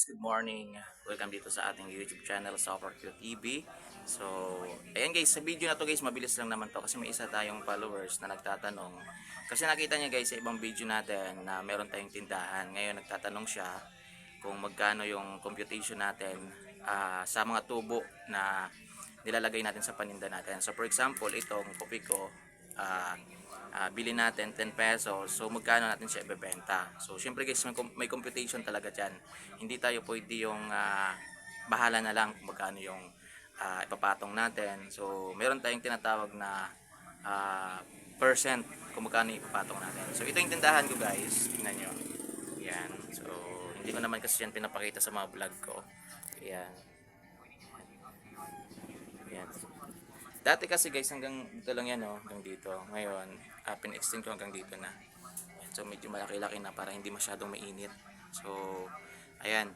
Good morning. Welcome dito sa ating YouTube channel, Software Q TV. So, ayan guys, sa video na to guys, mabilis lang naman to kasi may isa tayong followers na nagtatanong. Kasi nakita niya guys sa ibang video natin na meron tayong tindahan. Ngayon nagtatanong siya kung magkano yung computation natin ah, sa mga tubo na nilalagay natin sa paninda natin. So, for example, itong kopi ko, ah, ah, bili natin 10 pesos. So, magkano natin siya ibebenta? So, syempre guys, may, may computation talaga dyan. Hindi tayo pwede yung ah, bahala na lang kung magkano yung ah, ipapatong natin. So, meron tayong tinatawag na ah, percent kung magkano ipapatong natin. So, ito yung tindahan ko guys. Tingnan nyo. Yan. So, hindi ko naman kasi yan pinapakita sa mga vlog ko. Yan. Dati kasi guys hanggang dito lang yan oh, hanggang dito. Ngayon, uh, pin-extend ko hanggang dito na. So medyo malaki-laki na para hindi masyadong mainit. So, ayan.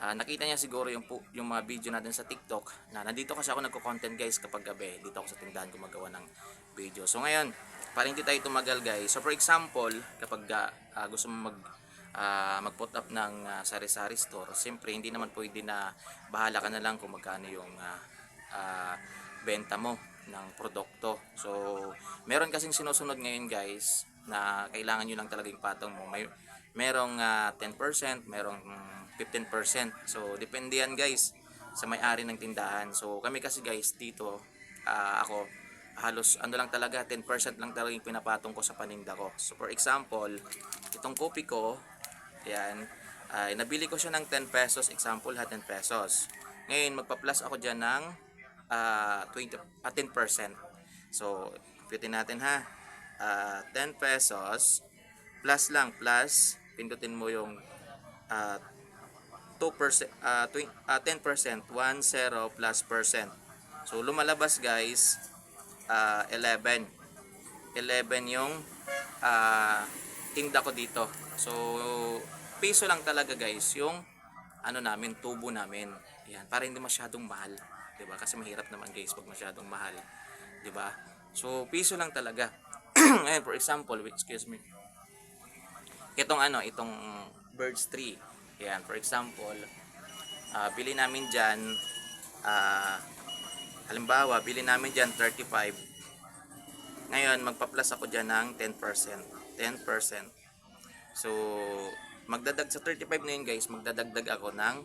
Ah, nakita niya siguro yung, yung mga video natin sa TikTok na nandito kasi ako nagko-content guys kapag gabi. Dito ako sa tindahan gumagawa ng video. So ngayon, para hindi tayo tumagal guys. So for example, kapag ah, gusto mo mag ah, mag-put up ng ah, sari-sari store, siyempre hindi naman pwede na bahala ka na lang kung magkano yung ah, ah, benta mo ng produkto. So, meron kasing sinusunod ngayon guys na kailangan nyo lang talaga yung patong mo. May, merong ah, 10%, merong mm, 15%. So, depende yan guys sa may-ari ng tindahan. So, kami kasi guys dito, ah, ako, halos ano lang talaga, 10% lang talaga yung pinapatong ko sa paninda ko. So, for example, itong kopi ko, yan, ay nabili ko siya ng 10 pesos, example ha, 10 pesos. Ngayon, magpa-plus ako dyan ng ah, 20, ah, 10%. So, computin natin ha. Ah, 10 pesos, plus lang, plus, pindutin mo yung ah, 2%, ah, twen- ah, 10%, 1, 0 plus percent. So, lumalabas guys, ah, 11. 11 yung ah, tinda ko dito. So, piso lang talaga guys yung ano namin, tubo namin. Yan, para hindi masyadong mahal. 'Di ba? Kasi mahirap naman guys pag masyadong mahal. 'Di ba? So, piso lang talaga. Ngayon, for example, wait, excuse me. Itong ano, itong birds tree. Yan, for example, ah, bili namin diyan ah halimbawa, bili namin diyan 35 ngayon, magpa-plus ako dyan ng 10%. 10%. So, magdadag sa 35 na yun guys, magdadagdag ako ng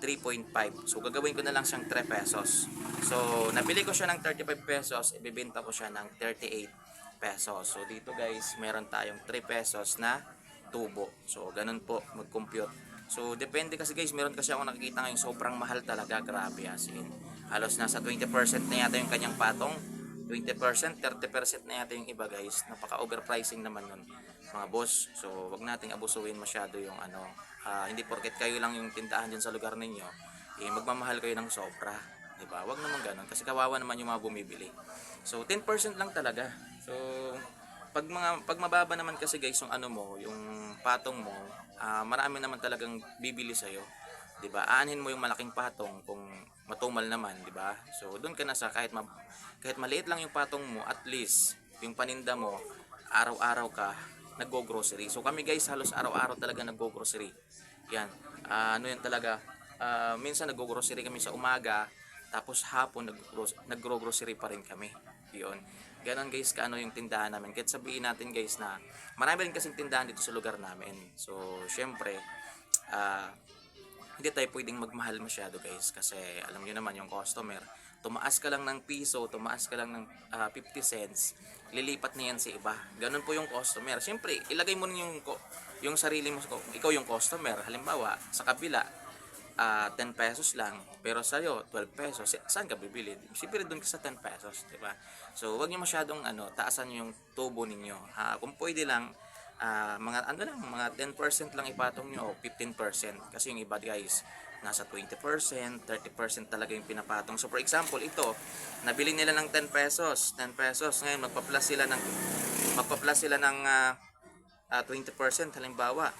3.5. So, gagawin ko na lang siyang 3 pesos. So, nabili ko siya ng 35 pesos, ibibenta ko siya ng 38 pesos. So, dito guys, meron tayong 3 pesos na tubo. So, ganun po mag-compute. So, depende kasi guys, meron kasi ako nakikita ngayon sobrang mahal talaga, grabe as in. Halos nasa 20% na yata yung kanyang patong. 20%, 30% na yata yung iba guys. Napaka overpricing naman nun mga boss. So, wag nating abusuin masyado yung ano. ah, hindi porket kayo lang yung tindahan dyan sa lugar ninyo, eh, magmamahal kayo ng sobra. Diba? Wag naman ganun. Kasi kawawa naman yung mga bumibili. So, 10% lang talaga. So, pag mga pag mababa naman kasi guys yung ano mo, yung patong mo, ah, marami naman talagang bibili sa 'di ba? Aanhin mo yung malaking patong kung matumal naman, 'di ba? So doon ka na sa kahit ma, kahit maliit lang yung patong mo, at least yung paninda mo araw-araw ka naggo-grocery. So kami guys halos araw-araw talaga naggo-grocery. Yan. Ah, ano yan talaga? Ah, minsan naggo-grocery kami sa umaga, tapos hapon nagro-grocery pa rin kami. 'Yun. Ganon guys, kaano yung tindahan namin. Kahit sabihin natin guys na marami rin kasing tindahan dito sa lugar namin. So, syempre, ah, hindi tayo pwedeng magmahal masyado guys kasi alam niyo naman yung customer tumaas ka lang ng piso tumaas ka lang ng ah, 50 cents lilipat na yan sa iba. Ganun po yung customer. Siyempre ilagay mo rin yung yung sarili mo ikaw yung customer. Halimbawa sa kabila ah, 10 pesos lang pero sa'yo 12 pesos sa- saan ka bibili? Siyempre doon ka sa 10 pesos di ba? So wag niyo masyadong ano taasan yung tubo ninyo. Ha kung pwede lang ah, mga ano lang, mga 10% lang ipatong nyo o 15% kasi yung iba guys nasa 20%, 30% talaga yung pinapatong. So for example, ito, nabili nila ng 10 pesos, 10 pesos. Ngayon magpa-plus sila ng magpa-plus sila ng ah, ah, 20% halimbawa.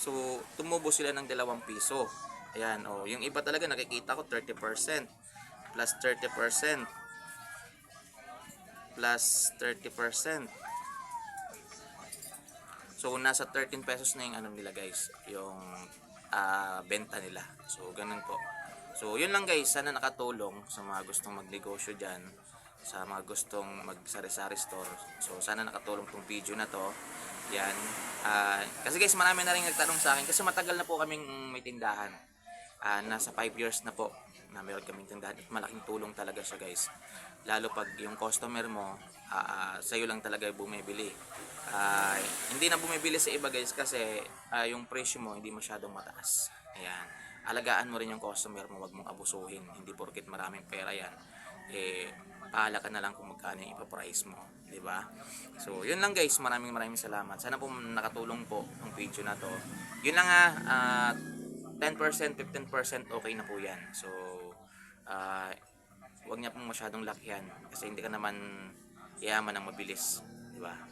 So tumubo sila ng 2 piso. Ayan, oh, yung iba talaga nakikita ko 30% plus 30% plus 30%. So, nasa 13 pesos na yung ano nila guys, yung ah, benta nila. So, ganun po. So, yun lang guys. Sana nakatulong sa mga gustong magnegosyo dyan. Sa mga gustong mag-sari-sari store. So, sana nakatulong tong video na to. Yan. Ah, kasi guys, marami na rin nagtanong sa akin. Kasi matagal na po kaming may tindahan. Ah, nasa 5 years na po na meron kaming tindahan. At malaking tulong talaga siya guys. Lalo pag yung customer mo, ah, sa'yo lang talaga bumibili. Ah, hindi na bumibili sa iba guys kasi ah, yung presyo mo hindi masyadong mataas. Ayan. Alagaan mo rin yung customer mo, wag mong abusuhin. Hindi porket maraming pera yan. Eh, pahala ka na lang kung magkano yung ipaprice mo. di ba? So, yun lang guys. Maraming maraming salamat. Sana po nakatulong po ang video na to. Yun lang nga, ah, 10%, 15% okay na po yan. So, ah, wag niya pong masyadong lakihan kasi hindi ka naman yaman ng mabilis. Di ba?